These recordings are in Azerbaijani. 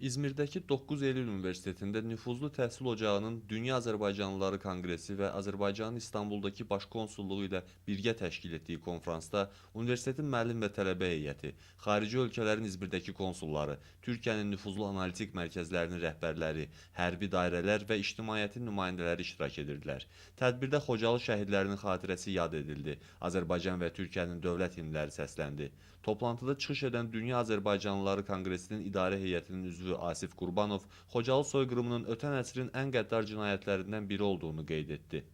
İzmirdəki 9 Eylül Universitetində nüfuzlu təhsil ocağının Dünya Azərbaycanlıları Konqresi və Azərbaycanın İstanbuldakı baş konsulluğu ilə birgə təşkil etdiyi konfransda universitetin müəllim və tələbə heyəti, xarici ölkələrin İzmirdəki konsulları, Türkiyənin nüfuzlu analitik mərkəzlərinin rəhbərləri, hərbi dairələr və ictimaiyyətin nümayəndələri iştirak edirdilər. Tədbirdə Xocalı şəhidlərinin xatirəsi yad edildi. Azərbaycan və Türkiyənin dövlət himnləri səsləndi. Toplantıda çıxış edən Dünya Azərbaycanlıları Konqresinin idarə heyətinin üzvü Asif Qurbanov Xocalı soyqırımının ötən əsrin ən qəddar cinayətlərindən biri olduğunu qeyd etdi.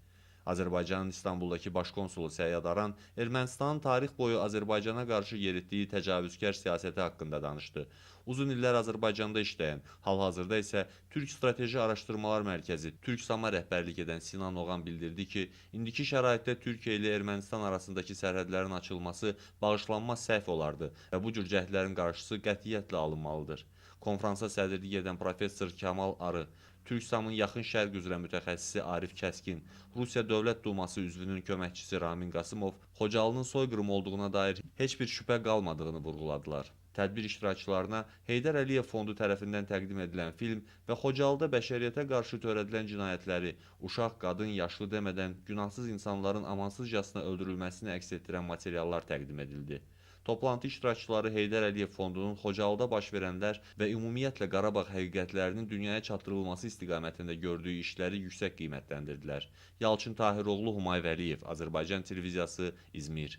Azərbaycanın İstanbuldakı baş konsulu Səyyad Aran Ermənistanın tarix boyu Azərbaycana qarşı yeritdiyi təcavüzkar siyasəti haqqında danışdı. Uzun illər Azərbaycanda işləyən, hal-hazırda isə Türk Strateji Araşdırmalar Mərkəzi Türksama rəhbərlik edən Sinan Oğan bildirdi ki, indiki şəraitdə Türkiyə ilə Ermənistan arasındakı sərhədlərin açılması bağışlanmaz səhv olardı və bu cür cəhdlərin qarşısı qətiyyətlə alınmalıdır. Konfransa sədrlik edən professor Kamal Arı, Türksamın yaxın şərq üzrə mütəxəssisi Arif Kəskin, Rusiya Dövlət Duması üzvünün köməkçisi Ramin Qasımov Xocalının soyqırım olduğuna dair heç bir şübhə qalmadığını vurğuladılar. Tədbir iştirakçılarına Heydər Əliyev Fondu tərəfindən təqdim edilən film və Xocalıda bəşəriyyətə qarşı törədilən cinayətləri, uşaq, qadın, yaşlı demədən günahsız insanların amansızcasına öldürülməsini əks etdirən materiallar təqdim edildi. Toplantı iştirakçıları Heydər Əliyev Fondunun Xocalıda baş verənlər və ümumiyyətlə Qarabağ həqiqətlərinin dünyaya çatdırılması istiqamətində gördüyü işləri yüksək qiymətləndirdilər. Yalçın Tahiroğlu, Humay Vəliyev, Azərbaycan televiziyası, İzmir.